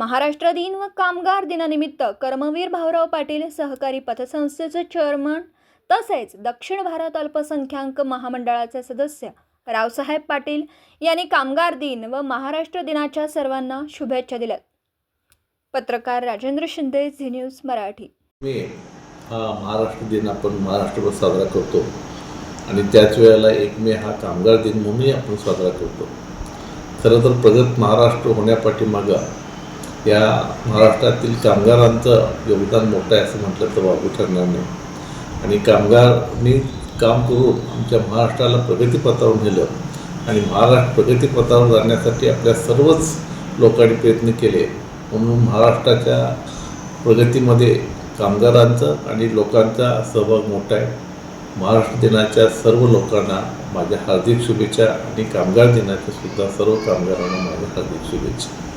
महाराष्ट्र दिन व कामगार दिनानिमित्त कर्मवीर भाऊराव पाटील सहकारी पतसंस्थेचे चेअरमन तसेच दक्षिण भारत अल्पसंख्याक महामंडळाचे सदस्य रावसाहेब पाटील यांनी कामगार दिन व महाराष्ट्र दिनाच्या सर्वांना शुभेच्छा दिल्यात. पत्रकार राजेंद्र शिंदे झी न्यूज मराठी. मी हा महाराष्ट्र दिन आपण महाराष्ट्रभर साजरा करतो आणि त्याच वेळेला एक मे हा कामगार दिन म्हणूनही आपण साजरा करतो. खरं तर प्रगत महाराष्ट्र होण्यापाठीमागं या महाराष्ट्रातील कामगारांचं योगदान मोठं आहे असं म्हटलं तर वागू ठरणार नाही. आणि कामगारांनी काम करून आमच्या महाराष्ट्राला प्रगतीपथावर नेलं आणि महाराष्ट्र प्रगतीपथावर जाण्यासाठी आपल्या सर्वच लोकांनी प्रयत्न केले. म्हणून महाराष्ट्राच्या प्रगतीमध्ये कामगारांचं आणि लोकांचा सहभाग मोठा आहे. महाराष्ट्र दिनाच्या सर्व लोकांना माझ्या हार्दिक शुभेच्छा आणि कामगार दिनाच्या सुद्धा सर्व कामगारांना माझ्या हार्दिक शुभेच्छा.